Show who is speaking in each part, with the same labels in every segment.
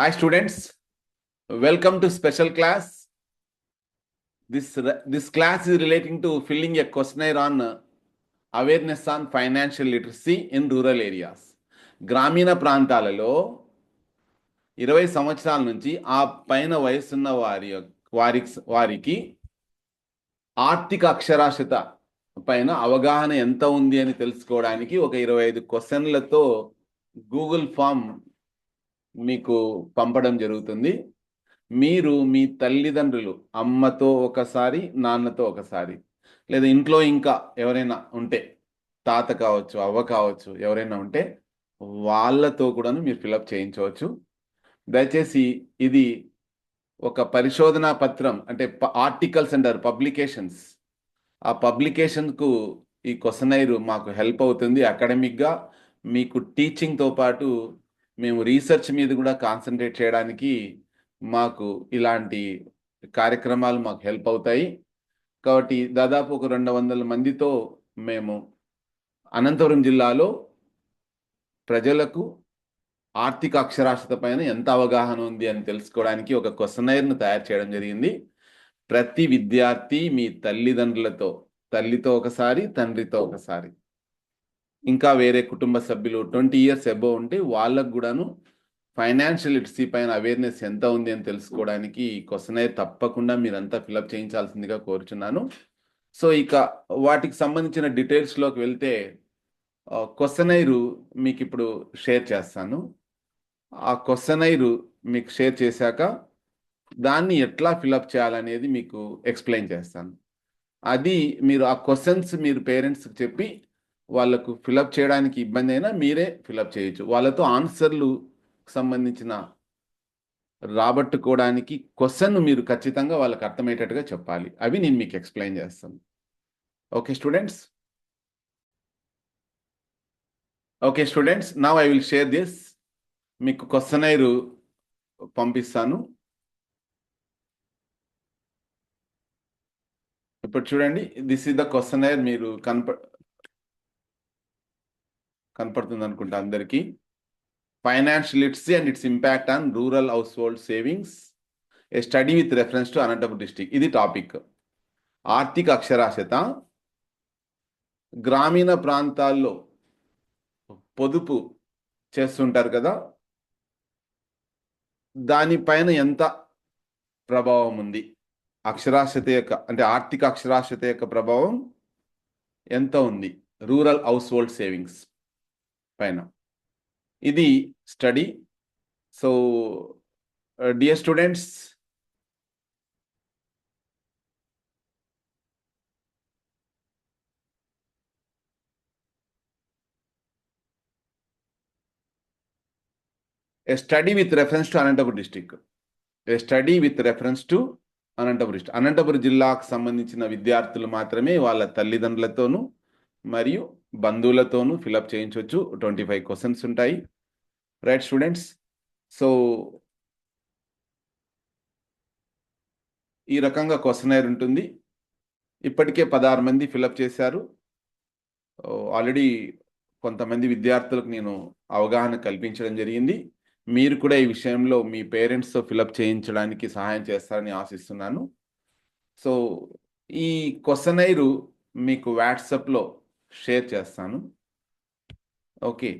Speaker 1: Hi students welcome to special class this this class is relating to filling a questionnaire on awareness on financial literacy in rural areas గ్రామీణ ప్రాంతాలలో ఇరవై సంవత్సరాల నుంచి ఆ పైన వయసున్న వారి వారికి వారికి ఆర్థిక అక్షరాస్యత పైన అవగాహన ఎంత ఉంది అని తెలుసుకోవడానికి ఒక ఇరవై ఐదు క్వశ్చన్లతో గూగుల్ ఫామ్ మీకు పంపడం జరుగుతుంది. మీరు మీ తల్లిదండ్రులు అమ్మతో ఒకసారి నాన్నతో ఒకసారి లేదా ఇంట్లో ఇంకా ఎవరైనా ఉంటే తాత కావచ్చు అవ్వ కావచ్చు ఎవరైనా ఉంటే వాళ్ళతో కూడాను మీరు ఫిలప్ చేయించవచ్చు. దయచేసి ఇది ఒక పరిశోధనా పత్రం అంటే ఆర్టికల్స్ అంటారు పబ్లికేషన్స్. ఆ పబ్లికేషన్కు ఈ క్వశ్చనైర్ మాకు హెల్ప్ అవుతుంది అకాడమిక్గా. మీకు టీచింగ్తో పాటు మేము రీసెర్చ్ మీద కూడా కాన్సన్ట్రేట్ చేయడానికి మాకు ఇలాంటి కార్యక్రమాలు మాకు హెల్ప్ అవుతాయి. కాబట్టి దాదాపు ఒక రెండు వందల మందితో మేము అనంతపురం జిల్లాలో ప్రజలకు ఆర్థిక అక్షరాస్యత పైన ఎంత అవగాహన ఉంది అని తెలుసుకోవడానికి ఒక క్వశ్చనైర్ను తయారు చేయడం జరిగింది. ప్రతి విద్యార్థి మీ తల్లిదండ్రులతో తల్లితో ఒకసారి తండ్రితో ఒకసారి. ఇంకా వేరే కుటుంబ సభ్యులు ట్వంటీ ఇయర్స్ ఎబో ఉంటే వాళ్ళకు కూడాను ఫైనాన్షియల్ లిటరసీ పైన అవేర్నెస్ ఎంత ఉంది అని తెలుసుకోవడానికి ఈ క్వశ్చనైర్ తప్పకుండా మీరంతా ఫిలప్ చేయించాల్సిందిగా కోరుచున్నాను. సో ఇక వాటికి సంబంధించిన డీటెయిల్స్లోకి వెళ్తే క్వశ్చనైరు మీకు ఇప్పుడు షేర్ చేస్తాను. ఆ క్వశ్చనైరు మీకు షేర్ చేశాక దాన్ని ఎట్లా ఫిలప్ చేయాలనేది మీకు ఎక్స్ప్లెయిన్ చేస్తాను. అది మీరు ఆ క్వశ్చన్స్ మీరు పేరెంట్స్కి చెప్పి వాళ్ళకు ఫిలప్ చేయడానికి ఇబ్బంది అయినా మీరే ఫిలప్ చేయొచ్చు. వాళ్ళతో ఆన్సర్లు సంబంధించిన రాబట్టుకోవడానికి క్వశ్చన్ మీరు ఖచ్చితంగా వాళ్ళకి అర్థమయ్యేటట్టుగా చెప్పాలి. అవి నేను మీకు ఎక్స్ప్లెయిన్ చేస్తాను. Okay students okay students now I will share this మీకు క్వశ్చనైర్ పంపిస్తాను. ఇప్పుడు చూడండి దిస్ ఇస్ ద క్వశ్చనైర్ మీరు కనప కనపడుతుంది అనుకుంటా అందరికీ. Financial literacy and its impact on rural house hold savings a study with reference to Anantapuram district ఇది topic ఆర్థిక అక్షరాస్యత. గ్రామీణ ప్రాంతాల్లో పొదుపు చేస్తుంటారు కదా. దానిపైన ఎంత ప్రభావం ఉంది? అక్షరాస్యత యొక్క అంటే ఆర్థిక అక్షరాస్యత యొక్క ప్రభావం ఎంత ఉంది? రూరల్ హౌస్ హోల్డ్ సేవింగ్స్ పైన. ఇది study. So dear students a study with reference to Anantapuram district a study with reference to Anantapuram district Anantapuram జిల్లాకు సంబంధించిన విద్యార్థులు మాత్రమే వాళ్ళ తల్లిదండ్రులతోనూ మరియు బంధువులతోనూ ఫిలప్ చేయించవచ్చు. ట్వంటీ ఫైవ్ క్వశ్చన్స్ ఉంటాయి. రైట్ స్టూడెంట్స్ సో ఈ రకంగా క్వశ్చనైర్ ఉంటుంది. ఇప్పటికే పదహారు మంది ఫిలప్ చేశారు. ఆల్రెడీ కొంతమంది విద్యార్థులకు నేను అవగాహన కల్పించడం జరిగింది. మీరు కూడా ఈ విషయంలో మీ పేరెంట్స్తో ఫిలప్ చేయించడానికి సహాయం చేస్తారని ఆశిస్తున్నాను. సో ఈ క్వశ్చనైరు మీకు వాట్సాప్లో షేర్ చేస్తాను. Okay.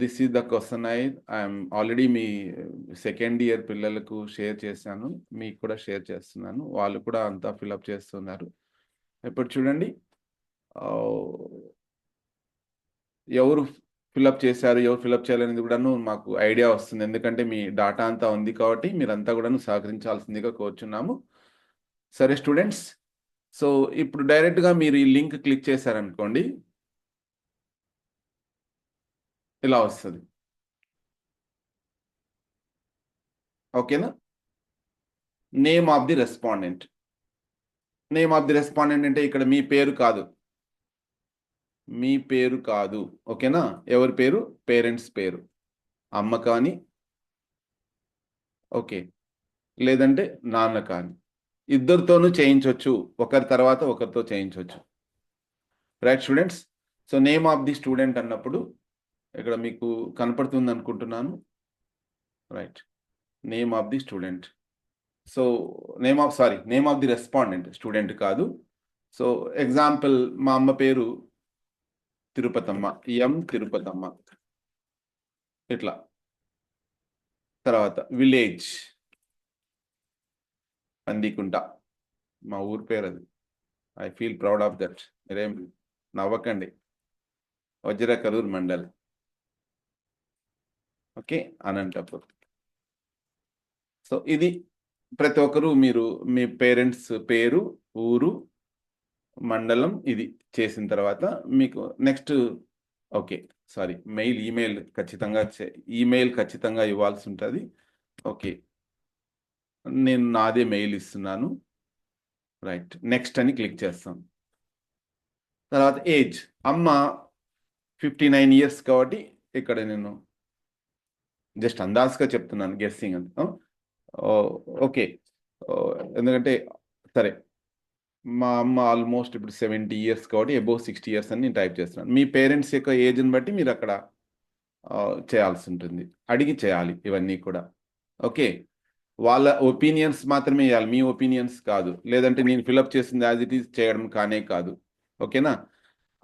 Speaker 1: This is the questionnaire I'm already me second year పిల్లలకు షేర్ చేశాను. మీకు కూడా షేర్ చేస్తున్నాను. వాళ్ళు కూడా అంతా ఫిలప్ చేస్తున్నారు. ఇప్పుడు చూడండి. Uh, ఎవరు ఫిలప్ చేశారు? ఎవరు ఫిలప్ చేయాలనేది కూడాను మాకు ఐడియా వస్తుంది. ఎందుకంటే మీ డాటా అంతా ఉంది కాబట్టి మీరంతా కూడాను సహకరించాల్సిందిగా కోరుచున్నాము. సరే స్టూడెంట్స్ సో ఇప్పుడు డైరెక్ట్గా మీరు ఈ లింక్ క్లిక్ చేశారనుకోండి. ఇలా వస్తుంది. ఓకేనా? Name of the respondent. Name of the respondent అంటే ఇక్కడ మీ పేరు కాదు. మీ పేరు కాదు. ఓకేనా? ఎవరి పేరు? పేరెంట్స్ పేరు. అమ్మ కానీ ఓకే. లేదంటే నాన్న కానీ. ఇద్దరితోనూ చేయించవచ్చు ఒకరి తర్వాత ఒకరితో చేయించవచ్చు right students so name of the student అన్నప్పుడు ఇక్కడ మీకు కనపడుతుంది అనుకుంటున్నాను. Right name of the student so name of sorry name of the respondent student కాదు. సో ఎగ్జాంపుల్ మా అమ్మ పేరు తిరుపతమ్మ. ఎం తిరుపతమ్మ. ఇట్లా. తర్వాత విలేజ్ అందికుంట మా ఊరి పేరు అది. I feel proud of that. మీరేం నవ్వకండి. Vajrakarur mandal. Okay Anantapur. So ఇది ప్రతి ఒక్కరు మీరు మీ పేరెంట్స్ పేరు ఊరు మండలం ఇది చేసిన తర్వాత మీకు next okay sorry mail email ఖచ్చితంగా ఈమెయిల్ ఖచ్చితంగా ఇవ్వాల్సి ఉంటుంది. ఓకే నేను నాదే మెయిల్ ఇస్తున్నాను. రైట్ నెక్స్ట్ అని క్లిక్ చేస్తాం తర్వాత ఏజ్. అమ్మ ఫిఫ్టీ నైన్ ఇయర్స్ కాబట్టి ఇక్కడ నేను జస్ట్ అందాజ్గా చెప్తున్నాను గెస్సింగ్ అంత. ఓకే ఎందుకంటే సరే మా అమ్మ ఆల్మోస్ట్ ఇప్పుడు సెవెంటీ ఇయర్స్ కాబట్టి అబోవ్ సిక్స్టీ ఇయర్స్ అని నేను టైప్ చేస్తున్నాను. మీ పేరెంట్స్ యొక్క ఏజ్ని బట్టి మీరు అక్కడ oh, చేయాల్సి ఉంటుంది. అడిగి చేయాలి ఇవన్నీ కూడా. ఓకే వాళ్ళ ఒపీనియన్స్ మాత్రమే ఇవ్వాలి మీ ఒపీనియన్స్ కాదు. లేదంటే నేను ఫిలప్ చేసింది యాజ్ ఇట్ ఈస్ చేయడం కానే కాదు. ఓకేనా?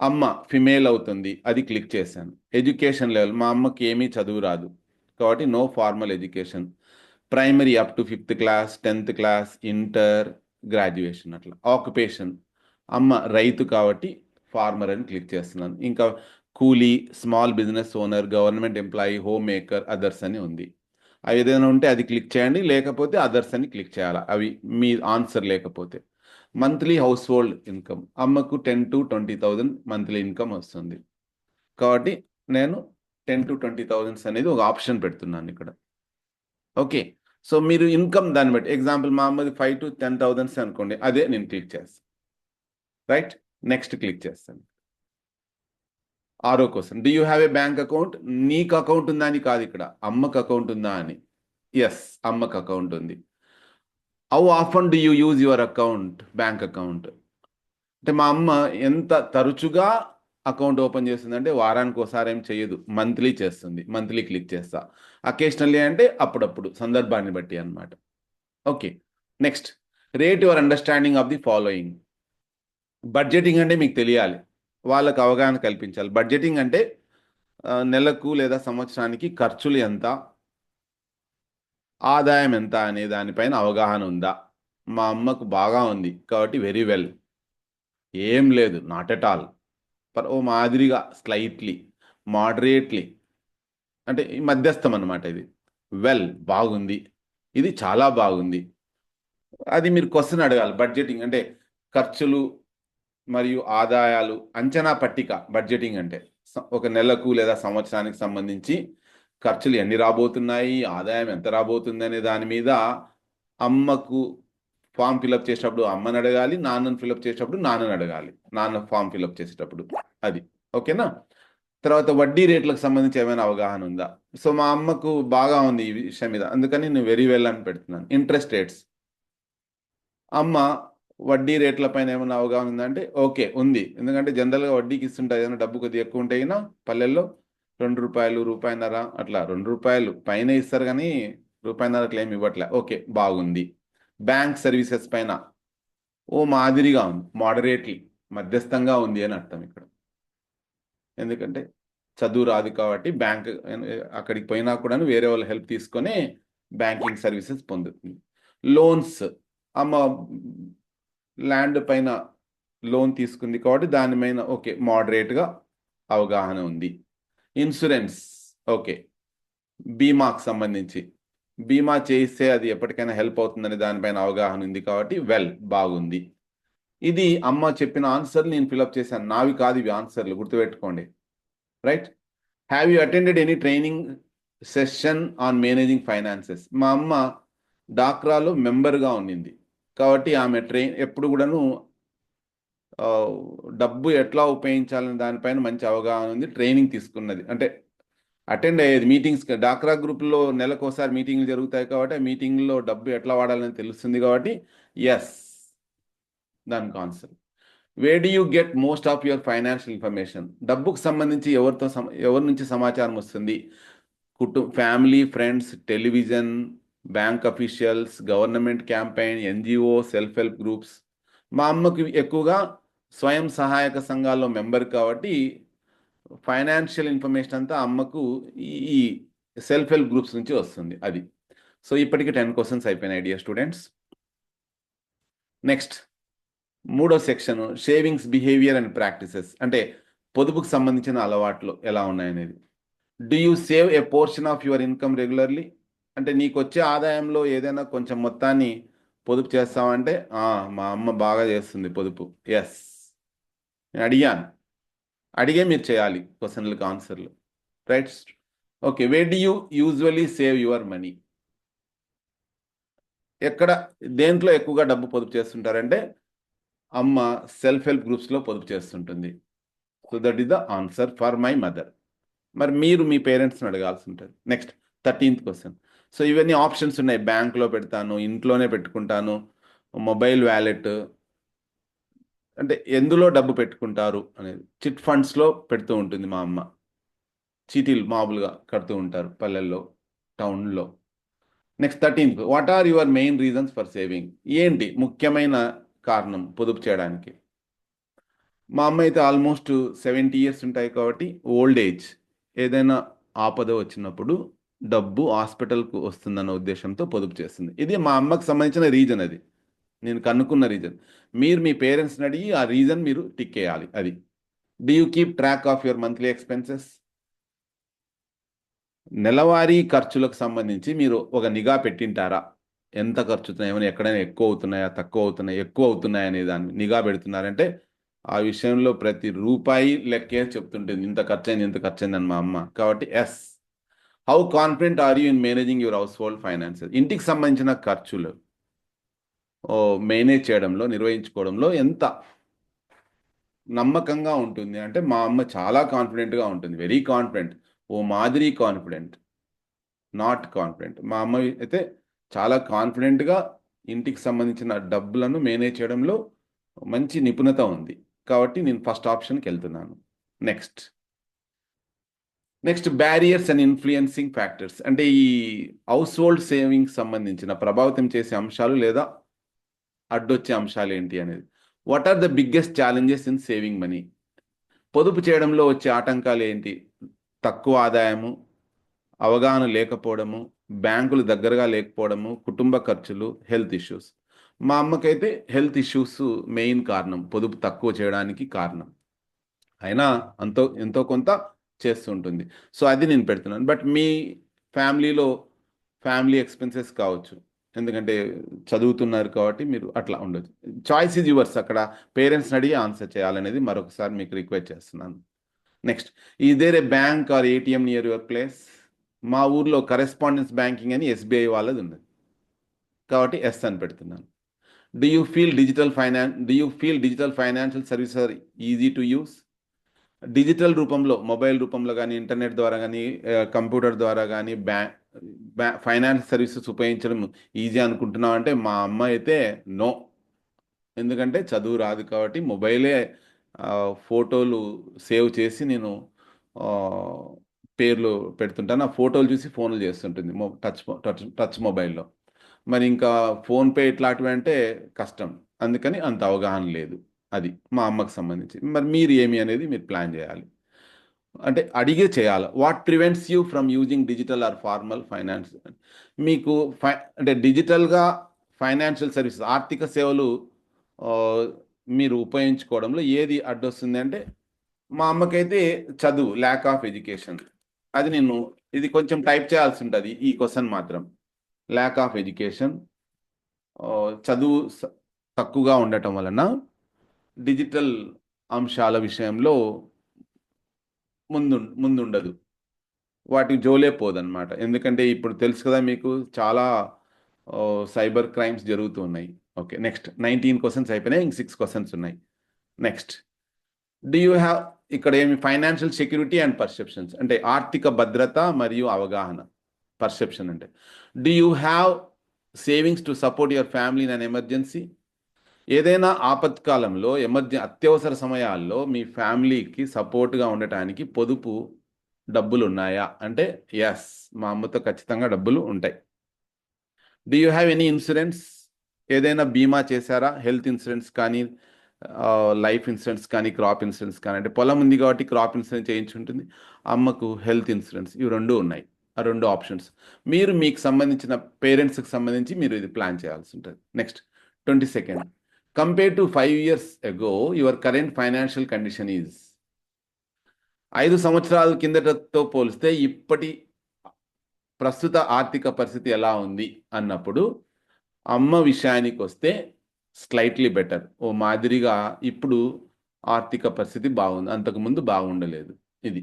Speaker 1: అమ్మ ఫిమేల్ అవుతుంది. అది క్లిక్ చేశాను. ఎడ్యుకేషన్ లెవెల్ మా అమ్మకి ఏమీ చదువు రాదు. కాబట్టి no formal education primary up to fifth class tenth class inter graduation అట్లా. ఆక్యుపేషన్ అమ్మ రైతు కాబట్టి ఫార్మర్ అని క్లిక్ చేస్తున్నాను. ఇంకా కూలీ small business owner government employee home maker others అని ఉంది. అవి ఏదైనా ఉంటే అది క్లిక్ చేయండి. లేకపోతే అదర్స్ అని క్లిక్ చేయాలి. అవి మీ ఆన్సర్ లేకపోతే. Monthly house hold income. అమ్మకు ten to twenty thousand monthly income వస్తుంది. కాబట్టి నేను టెన్ టు ట్వంటీ థౌజండ్స్ అనేది ఒక ఆప్షన్ పెడుతున్నాను ఇక్కడ. ఓకే. సో మీరు ఇన్కమ్ దాన్ని బట్టి ఎగ్జాంపుల్ మా అమ్మది ఫైవ్ టు టెన్ థౌజండ్స్ అనుకోండి అదే నేను క్లిక్ చేస్తాను రైట్? నెక్స్ట్ క్లిక్ చేస్తాను. ఆరో question. Do you have a bank account నీకు అకౌంట్ ఉందా అని కాదు ఇక్కడ. అమ్మకు అకౌంట్ ఉందా అని. ఎస్ అమ్మకు అకౌంట్ ఉంది. How often do you use your account bank account అంటే మా అమ్మ ఎంత తరచుగా అకౌంట్ ఓపెన్ చేస్తుందంటే వారానికి ఒకసారి ఏం చేయదు. మంత్లీ చేస్తుంది. మంత్లీ క్లిక్ చేస్తా. అకేషనల్లీ అంటే అప్పుడప్పుడు. సందర్భాన్ని బట్టి అన్నమాట. Okay next rate your understanding of the following budgeting అంటే మీకు తెలియాలి. వాళ్ళకు అవగాహన కల్పించాలి. బడ్జెటింగ్ అంటే నెలకు లేదా సంవత్సరానికి ఖర్చులు ఎంత? ఆదాయం ఎంత అనే దానిపైన అవగాహన ఉందా? మా అమ్మకు బాగా ఉంది కాబట్టి వెరీ వెల్. ఏం లేదు నాట్ ఎట్ ఆల్. పర్ ఓ మాదిరిగా స్లైట్లీ మోడరేట్లీ. అంటే ఈ మధ్యస్థం అన్నమాట ఇది. వెల్ బాగుంది. ఇది చాలా బాగుంది. అది మీరు క్వశ్చన్ అడగాలి. బడ్జెటింగ్ అంటే ఖర్చులు మరియు ఆదాయాలు అంచనా పట్టిక బడ్జెటింగ్ అంటే ఒక నెలకు లేదా సంవత్సరానికి సంబంధించి ఖర్చులు ఎన్ని రాబోతున్నాయి ఆదాయం ఎంత రాబోతుంది అనే దాని మీద అమ్మకు ఫామ్ ఫిలప్ చేసేటప్పుడు అమ్మని అడగాలి నాన్నను ఫిలప్ చేసేటప్పుడు నాన్నని అడగాలి నాన్న ఫామ్ ఫిలప్ చేసేటప్పుడు అది. ఓకేనా? తర్వాత వడ్డీ రేట్లకు సంబంధించి ఏమైనా అవగాహన ఉందా? సో మా అమ్మకు బాగా ఉంది ఈ విషయం మీద అందుకని నేను వెరీ వెల్ అని పెడుతున్నాను. ఇంట్రెస్ట్ రేట్స్ అమ్మ వడ్డీ రేట్ల పైన ఏమైనా అవగాహన ఉందంటే ఓకే ఉంది. ఎందుకంటే జనరల్గా వడ్డీకి ఇస్తుంటారు ఏదైనా డబ్బు కొద్దిగా ఎక్కువ ఉంటే అయినా పల్లెల్లో రెండు రూపాయలు రూపాయిన్నర అట్లా రెండు రూపాయలు పైన ఇస్తారు కానీ రూపాయిన్నర క్లెయిమ్ ఇవ్వట్లే. ఓకే బాగుంది. బ్యాంక్ సర్వీసెస్ పైన ఓ మాదిరిగా ఉంది మోడరేట్లీ మధ్యస్థంగా ఉంది అని అర్థం ఇక్కడ. ఎందుకంటే చదువు రాదు కాబట్టి బ్యాంక్ అక్కడికి పోయినా కూడా వేరే వాళ్ళ హెల్ప్ తీసుకొని బ్యాంకింగ్ సర్వీసెస్ పొందుతుంది. లోన్స్ అమ్మ ల్యాండ్ పైన లోన్ తీసుకుంది కాబట్టి దాని పైన ఓకే మోడరేట్గా అవగాహన ఉంది. Insurance okay. బీమాకు సంబంధించి. బీమా చేయిస్తే అది ఎప్పటికైనా హెల్ప్ అవుతుందని దానిపైన అవగాహన ఉంది కాబట్టి వెల్ బాగుంది. ఇది అమ్మ చెప్పిన ఆన్సర్లు నేను ఫిలప్ చేశాను. నావి కాదు ఇవి ఆన్సర్లు గుర్తుపెట్టుకోండి. Right have you attended any training session on managing finances మా అమ్మ డాక్రాలో మెంబర్గా ఉండింది. కాబట్టి ఆమె ట్రైన్ ఎప్పుడు కూడాను డబ్బు ఎట్లా ఉపయోగించాలనే దానిపైన మంచి అవగాహన ఉంది ట్రైనింగ్ తీసుకున్నది. అంటే అటెండ్ అయ్యేది మీటింగ్స్ డాక్రా గ్రూప్లో నెలకు ఒకసారి మీటింగ్లు జరుగుతాయి కాబట్టి ఆ మీటింగ్లో డబ్బు ఎట్లా వాడాలని తెలుస్తుంది కాబట్టి ఎస్ దానికి answer where do you get most of your financial information డబ్బుకు సంబంధించి ఎవరితో ఎవరి నుంచి సమాచారం వస్తుంది? కుటుంబ family friends television bank officials government campaign NGO self help groups. మా అమ్మకి ఎక్కువగా స్వయం సహాయక సంఘాల్లో మెంబర్ కాబట్టి ఫైనాన్షియల్ ఇన్ఫర్మేషన్ అంతా అమ్మకు ఈ- సెల్ఫ్ హెల్ప్ గ్రూప్స్ నుంచి వస్తుంది అది. సో ఇప్పటికి టెన్ క్వశ్చన్స్ అయిపోయినాయి డియర్ స్టూడెంట్స్. నెక్స్ట్ మూడో section savings behaviour and practices. అంటే పొదుపుకు సంబంధించిన అలవాట్లు ఎలా ఉన్నాయనేది. Do you save a portion of your income regularly? అంటే నీకు వచ్చే ఆదాయంలో ఏదైనా కొంచెం మొత్తాన్ని పొదుపు చేస్తామంటే "ఆ, మా అమ్మ బాగా చేస్తుంది పొదుపు. ఎస్ నేను అడిగాను. అడిగే మీరు చేయాలి క్వశ్చన్లకు ఆన్సర్లు. Right okay where do you usually save your money ఎక్కడ దేంట్లో ఎక్కువగా డబ్బు పొదుపు చేస్తుంటారంటే అమ్మ సెల్ఫ్ హెల్ప్ గ్రూప్స్లో పొదుపు చేస్తుంటుంది. So that is the answer for my mother మరి మీరు మీ పేరెంట్స్ని అడగాల్సి ఉంటుంది. నెక్స్ట్ థర్టీన్త్ క్వశ్చన్ సో ఇవన్నీ ఆప్షన్స్ ఉన్నాయి. బ్యాంక్లో పెడతాను ఇంట్లోనే పెట్టుకుంటాను మొబైల్ వ్యాలెట్ అంటే ఎందులో డబ్బు పెట్టుకుంటారు అనేది. చిట్ ఫండ్స్లో పెడుతూ ఉంటుంది మా అమ్మ. చీటీలు మామూలుగా కడుతూ ఉంటారు పల్లెల్లో టౌన్లో. Next thirteenth what are your main reasons for saving ఏంటి ముఖ్యమైన కారణం పొదుపు చేయడానికి? మా అమ్మ అయితే ఆల్మోస్ట్ సెవెంటీ ఇయర్స్ ఉంటాయి కాబట్టి ఓల్డ్ ఏజ్ ఏదైనా ఆపద వచ్చినప్పుడు డబ్బు హాస్పిటల్కు వస్తుందన్న ఉద్దేశంతో పొదుపు చేస్తుంది. ఇది మా అమ్మకు సంబంధించిన రీజన్ అది. నేను కనుక్కున్న రీజన్. మీరు మీ పేరెంట్స్ని అడిగి ఆ రీజన్ మీరు టిక్ చేయాలి. అది. Do you keep track of your monthly expenses నెలవారీ ఖర్చులకు సంబంధించి మీరు ఒక నిఘా పెట్టింటారా? ఎంత ఖర్చు అవుతున్నాయి ఏమైనా ఎక్కడైనా ఎక్కువ అవుతున్నాయా? తక్కువ అవుతున్నాయా? ఎక్కువ అవుతున్నాయా అనే దాన్ని నిఘా పెడుతున్నారంటే ఆ విషయంలో ప్రతి రూపాయి లెక్కే చెప్తుంటుంది. ఇంత ఖర్చు అయింది ఇంత ఖర్చు అయిందని మా అమ్మ. కాబట్టి yes. How confident are you in managing your house hold finances ఇంటికి సంబంధించిన ఖర్చులు. ఓ మేనేజ్ చేయడంలో నిర్వహించుకోవడంలో ఎంత నమ్మకంగా ఉంటుంది అంటే మా అమ్మ చాలా కాన్ఫిడెంట్గా ఉంటుంది. వెరీ కాన్ఫిడెంట్ ఓ మాదిరి కాన్ఫిడెంట్ నాట్ కాన్ఫిడెంట్ మా అమ్మ అయితే చాలా కాన్ఫిడెంట్గా ఇంటికి సంబంధించిన డబ్బులను మేనేజ్ చేయడంలో మంచి నిపుణత ఉంది. కాబట్టి నేను ఫస్ట్ ఆప్షన్కి వెళ్తున్నాను. Next next barriers and influencing factors అంటే ఈ హౌస్ హోల్డ్ సేవింగ్స్ సంబంధించిన ప్రభావితం చేసే అంశాలు లేదా అడ్డొచ్చే అంశాలు ఏంటి అనేది. What are the biggest challenges in saving money పొదుపు చేయడంలో వచ్చే ఆటంకాలు ఏంటి? తక్కువ ఆదాయము అవగాహన లేకపోవడము బ్యాంకులు దగ్గరగా లేకపోవడము కుటుంబ ఖర్చులు హెల్త్ ఇష్యూస్ మా అమ్మకైతే హెల్త్ ఇష్యూస్ మెయిన్ కారణం పొదుపు తక్కువ చేయడానికి కారణం. అయినా అంతో ఎంతో కొంత చేస్తుంటుంది. సో అది నేను పెడుతున్నాను. బట్ మీ ఫ్యామిలీలో ఫ్యామిలీ ఎక్స్పెన్సెస్ కావచ్చు. ఎందుకంటే చదువుతున్నారు కాబట్టి మీరు అట్లా ఉండొచ్చు. Choice is yours. అక్కడ పేరెంట్స్ని అడిగి ఆన్సర్ చేయాలనేది మరొకసారి మీకు రిక్వెస్ట్ చేస్తున్నాను. నెక్స్ట్ ఈ a bank or ATM near your place మా ఊర్లో కరెస్పాండెన్స్ బ్యాంకింగ్ అని ఎస్బీఐ వాళ్ళది ఉన్నది కాబట్టి ఎస్ అని పెడుతున్నాను. Do you feel digital finance do you feel digital financial service are easy to use digital రూపంలో మొబైల్ రూపంలో కానీ ఇంటర్నెట్ ద్వారా కానీ కంప్యూటర్ ద్వారా కానీ బ్యాంక్ బ్యా ఫైనాన్స్ సర్వీసెస్ ఉపయోగించడం ఈజీ అనుకుంటున్నాం అంటే మా అమ్మ అయితే నో. ఎందుకంటే చదువు రాదు కాబట్టి మొబైలే ఫోటోలు సేవ్ చేసి నేను పేర్లు పెడుతుంటాను. ఆ ఫోటోలు చూసి ఫోన్లు చేస్తుంటుంది మొ టచ్ టచ్ టచ్ మొబైల్లో. మరి ఇంకా ఫోన్పే ఇట్లాంటివి అంటే కష్టం. అందుకని అంత అవగాహన లేదు. అది మా అమ్మకు సంబంధించి. మరి మీరు ఏమి అనేది మీరు ప్లాన్ చేయాలి. అంటే అడిగే చేయాలి. What prevents you from using digital or formal finance మీకు ఫై అంటే డిజిటల్గా ఫైనాన్షియల్ సర్వీసెస్ ఆర్థిక సేవలు మీరు ఉపయోగించుకోవడంలో ఏది అడ్డొస్తుంది అంటే మా అమ్మకైతే చదువు ల్యాక్ ఆఫ్ ఎడ్యుకేషన్ అది నేను ఇది కొంచెం టైప్ చేయాల్సి ఉంటుంది ఈ క్వశ్చన్ మాత్రం. ల్యాక్ ఆఫ్ ఎడ్యుకేషన్ చదువు స- తక్కువగా ఉండటం వలన డిజిటల్ అంశాల విషయంలో ముందు ముందుండదు. వాటికి జోలే పోదన్నమాట. ఎందుకంటే ఇప్పుడు తెలుసు కదా మీకు చాలా సైబర్ క్రైమ్స్ జరుగుతూ ఉన్నాయి. ఓకే నెక్స్ట్ నైన్టీన్ క్వశ్చన్స్ అయిపోయినాయి ఇంక సిక్స్ క్వశ్చన్స్ ఉన్నాయి. నెక్స్ట్ డి యూ హ్యావ్ ఇక్కడ ఏమి ఫైనాన్షియల్ సెక్యూరిటీ అండ్ పర్సెప్షన్స్ అంటే ఆర్థిక భద్రత మరియు అవగాహన పర్సెప్షన్ అంటే. Do you have savings to support your family in an emergency? ఏదైనా ఆపత్కాలంలో ఎమర్జె అత్యవసర సమయాల్లో మీ ఫ్యామిలీకి సపోర్ట్గా ఉండటానికి పొదుపు డబ్బులు ఉన్నాయా అంటే ఎస్ మా అమ్మతో ఖచ్చితంగా డబ్బులు ఉంటాయి. Do you have any insurance ఏదైనా బీమా చేశారా? హెల్త్ ఇన్సూరెన్స్ కానీ లైఫ్ ఇన్సూరెన్స్ కానీ క్రాప్ ఇన్సూరెన్స్ కానీ అంటే పొలం ఉంది కాబట్టి క్రాప్ ఇన్సూరెన్స్ చేయించుంటుంది అమ్మకు హెల్త్ ఇన్సూరెన్స్ ఇవి రెండు ఉన్నాయి. ఆ రెండు ఆప్షన్స్. మీరు మీకు సంబంధించిన పేరెంట్స్కి సంబంధించి మీరు ఇది ప్లాన్ చేయాల్సి ఉంటుంది. Next twenty second. Compare to five years ago your current financial condition is ఐదు సంవత్సరాల కిందటతో పోలిస్తే ఇప్పటి ప్రస్తుత ఆర్థిక పరిస్థితి ఎలా ఉంది అన్నప్పుడు అమ్మ విషయానికి వస్తే స్లైట్లీ బెటర్ ఓ మాదిరిగా ఇప్పుడు ఆర్థిక పరిస్థితి బాగుంది. అంతకుముందు బాగుండలేదు. ఇది.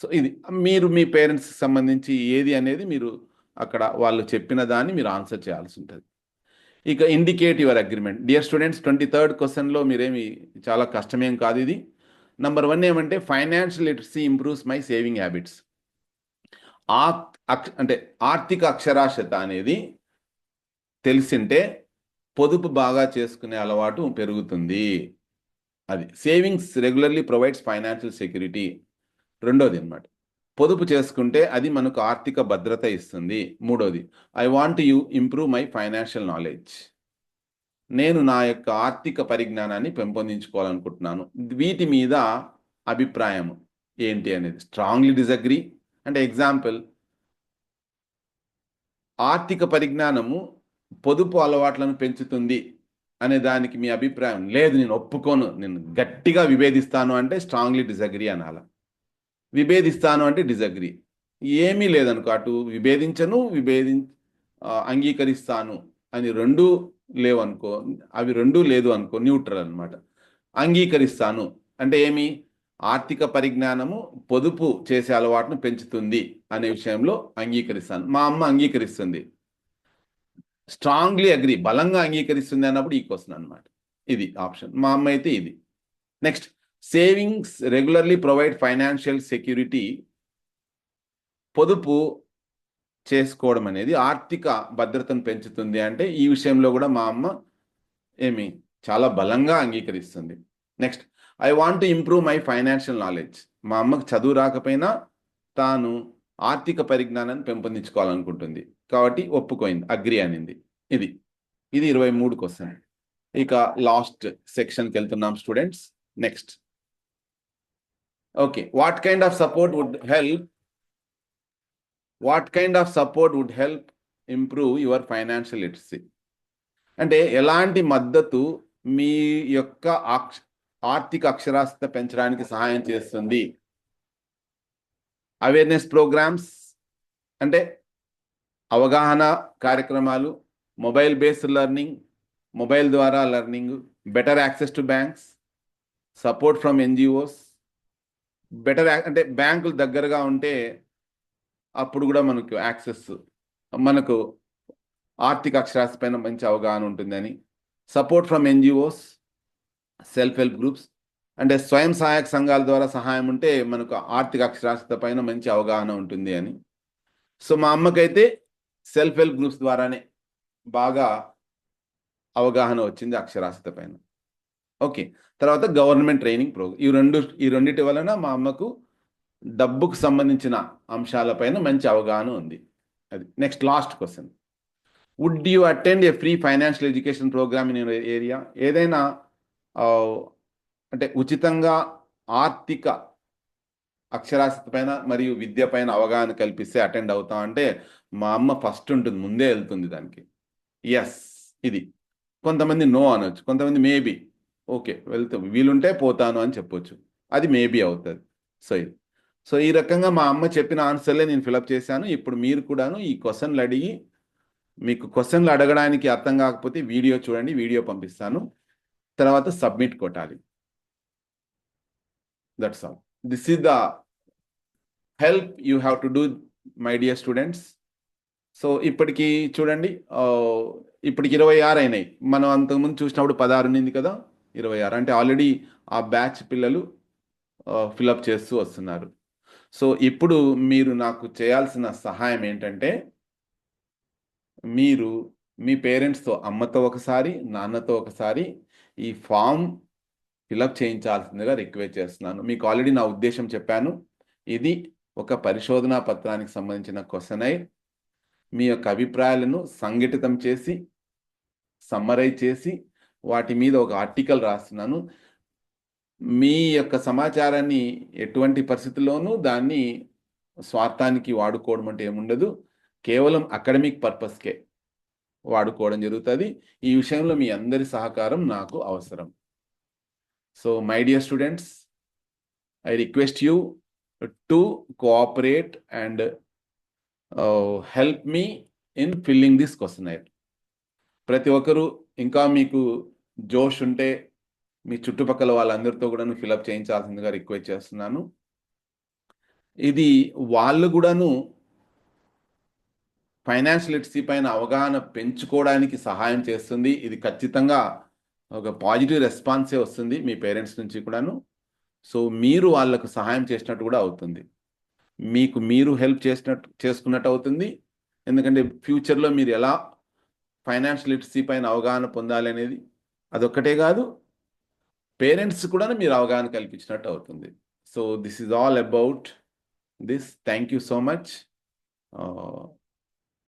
Speaker 1: సో ఇది మీరు మీ పేరెంట్స్కి సంబంధించి ఏది అనేది మీరు అక్కడ వాళ్ళు చెప్పిన దాన్ని మీరు ఆన్సర్ చేయాల్సి ఉంటుంది. ఇక indicate your agreement dear students twenty third క్వశ్చన్లో మీరేమి చాలా కష్టమేం కాదు ఇది. నంబర్ వన్ ఏమంటే financial literacy improves my saving habits ఆ అక్ష- అంటే ఆర్థిక అక్షరాస్యత అనేది తెలిసింటే పొదుపు బాగా చేసుకునే అలవాటు పెరుగుతుంది. అది. Savings regularly provides financial security రెండోది అనమాట పొదుపు చేసుకుంటే అది మనకు ఆర్థిక భద్రత ఇస్తుంది. మూడోది I want you improve my financial knowledge నేను నా యొక్క ఆర్థిక పరిజ్ఞానాన్ని పెంపొందించుకోవాలనుకుంటున్నాను. వీటి మీద అభిప్రాయం ఏంటి అనేది? స్ట్రాంగ్లీ డిజగ్రీ అంటే ఎగ్జాంపుల్ ఆర్థిక పరిజ్ఞానము పొదుపు అలవాట్లను పెంచుతుంది అనే దానికి మీ అభిప్రాయం లేదు. నేను ఒప్పుకోను. నేను గట్టిగా విభేదిస్తాను అంటే స్ట్రాంగ్లీ డిజగ్రీ అనాలా. విభేదిస్తాను అంటే డిజగ్రీ ఏమీ లేదనుకో అటు విభేదించను విభేది అంగీకరిస్తాను అని రెండు లేవనుకో అవి రెండు లేదు అనుకో న్యూట్రల్ అనమాట అంగీకరిస్తాను అంటే ఏమి? ఆర్థిక పరిజ్ఞానము పొదుపు చేసే అలవాటును పెంచుతుంది అనే విషయంలో అంగీకరిస్తాను. మా అమ్మ అంగీకరిస్తుంది. స్ట్రాంగ్లీ అగ్రి బలంగా అంగీకరిస్తుంది అన్నప్పుడు ఈ క్వశ్చన్ అనమాట ఇది ఆప్షన్. మా అమ్మ అయితే ఇది. Next. Savings regularly provide financial security పొదుపు చేసుకోవడం అనేది ఆర్థిక భద్రతను పెంచుతుంది అంటే ఈ విషయంలో కూడా మా అమ్మ ఏమి చాలా బలంగా అంగీకరిస్తుంది. Next I want to improve my financial knowledge మా అమ్మకు చదువు రాకపోయినా తాను ఆర్థిక పరిజ్ఞానాన్ని పెంపొందించుకోవాలనుకుంటుంది. కాబట్టి ఒప్పుకోయింది అగ్రి అనింది. ఇది ఇది ఇరవై మూడుకు క్వశ్చన్ ఇక లాస్ట్ సెక్షన్కి వెళ్తున్నాం students next okay what kind of support would help what kind of support would help improve your financial literacy అంటే ఎలాంటి మద్దతు మీ యొక్క ఆర్థిక అక్షరాస్యత పెంచడానికి సహాయం చేస్తుంది? అవేర్నెస్ ప్రోగ్రామ్స్ అంటే అవగాహన కార్యక్రమాలు మొబైల్ బేస్డ్ లెర్నింగ్ మొబైల్ ద్వారా learning better access to banks support from NGOs better అంటే బ్యాంకులు దగ్గరగా ఉంటే అప్పుడు కూడా మనకు యాక్సెస్ మనకు ఆర్థిక అక్షరాస్యత పైన మంచి అవగాహన ఉంటుందని. Support from NGOs self help groups అంటే స్వయం సహాయక సంఘాల ద్వారా సహాయం ఉంటే మనకు ఆర్థిక అక్షరాస్యత పైన మంచి అవగాహన ఉంటుంది అని. సో మా అమ్మకైతే సెల్ఫ్ హెల్ప్ గ్రూప్స్ ద్వారానే బాగా అవగాహన వచ్చింది అక్షరాస్యత పైన. ఓకే. తర్వాత గవర్నమెంట్ ట్రైనింగ్ ప్రోగ్రామ్ ఈ రెండు ఈ రెండిటి వలన మా అమ్మకు డబ్బుకు సంబంధించిన అంశాలపైన మంచి అవగాహన ఉంది. అది next last question. Would you attend a free financial education programme in area ఏదైనా అంటే ఉచితంగా ఆర్థిక అక్షరాస్యత పైన మరియు విద్య పైన అవగాహన కల్పిస్తే అటెండ్ అవుతాం అంటే మా అమ్మ ఫస్ట్ ఉంటుంది ముందే వెళ్తుంది దానికి. ఎస్ ఇది. కొంతమంది నో అనొచ్చు. కొంతమంది మేబీ ఓకే వెళ్తాం. వీలుంటే పోతాను అని చెప్పొచ్చు. అది మేబీ అవుతుంది. సో సో ఈ రకంగా మా అమ్మ చెప్పిన ఆన్సర్లే నేను ఫిలప్ చేశాను. ఇప్పుడు మీరు కూడాను ఈ క్వశ్చన్లు అడిగి మీకు క్వశ్చన్లు అడగడానికి అర్థం కాకపోతే వీడియో చూడండి వీడియో పంపిస్తాను. తర్వాత సబ్మిట్ కొట్టాలి. That's all this is the help you have to do my dear students so ఇప్పటికి చూడండి. ఇప్పటికి ఇరవై ఆరు అయినాయి. మనం అంతకుముందు చూసినప్పుడు పదహారు ఉంది కదా? ఇరవై ఆరు. అంటే ఆల్రెడీ ఆ బ్యాచ్ పిల్లలు ఫిలప్ చేస్తూ వస్తున్నారు. సో ఇప్పుడు మీరు నాకు చేయాల్సిన సహాయం ఏంటంటే మీరు మీ పేరెంట్స్తో అమ్మతో ఒకసారి నాన్నతో ఒకసారి ఈ ఫామ్ ఫిలప్ చేయించాల్సిందిగా రిక్వెస్ట్ చేస్తున్నాను. మీకు ఆల్రెడీ నా ఉద్దేశం చెప్పాను. ఇది ఒక పరిశోధనా పత్రానికి సంబంధించిన క్వశ్చన్ మీ యొక్క అభిప్రాయాలను సంఘటితం చేసి సమ్మరైజ్ చేసి వాటి మీద ఒక ఆర్టికల్ రాస్తున్నాను. మీ యొక్క సమాచారాన్ని ఎటువంటి పరిస్థితుల్లోనూ దాన్ని స్వార్థానికి వాడుకోవడం అంటే ఏముండదు. కేవలం అకాడమిక్ పర్పస్కే వాడుకోవడం జరుగుతుంది. ఈ విషయంలో మీ అందరి సహకారం నాకు అవసరం. So my dear students I request you to cooperate and help me in filling this question ప్రతి ఒక్కరూ ఇంకా మీకు జోష్ ఉంటే మీ చుట్టుపక్కల వాళ్ళందరితో కూడాను ఫిలప్ చేయించాల్సిందిగా రిక్వెస్ట్ చేస్తున్నాను. ఇది వాళ్ళు కూడాను ఫైనాన్షియల్ లిటరసీ పైన అవగాహన పెంచుకోవడానికి సహాయం చేస్తుంది. ఇది ఖచ్చితంగా ఒక పాజిటివ్ రెస్పాన్సే వస్తుంది మీ పేరెంట్స్ నుంచి కూడాను. సో మీరు వాళ్ళకు సహాయం చేసినట్టు కూడా అవుతుంది. మీకు మీరు హెల్ప్ చేసినట్టు చేసుకున్నట్టు అవుతుంది. ఎందుకంటే ఫ్యూచర్లో మీరు ఎలా ఫైనాన్షియల్ లిటరసీ పైన అవగాహన పొందాలి అనేది అదొక్కటే కాదు పేరెంట్స్ కూడా మీరు అవగాహన కల్పించినట్టు అవుతుంది. So this is all about this. Thank you so much.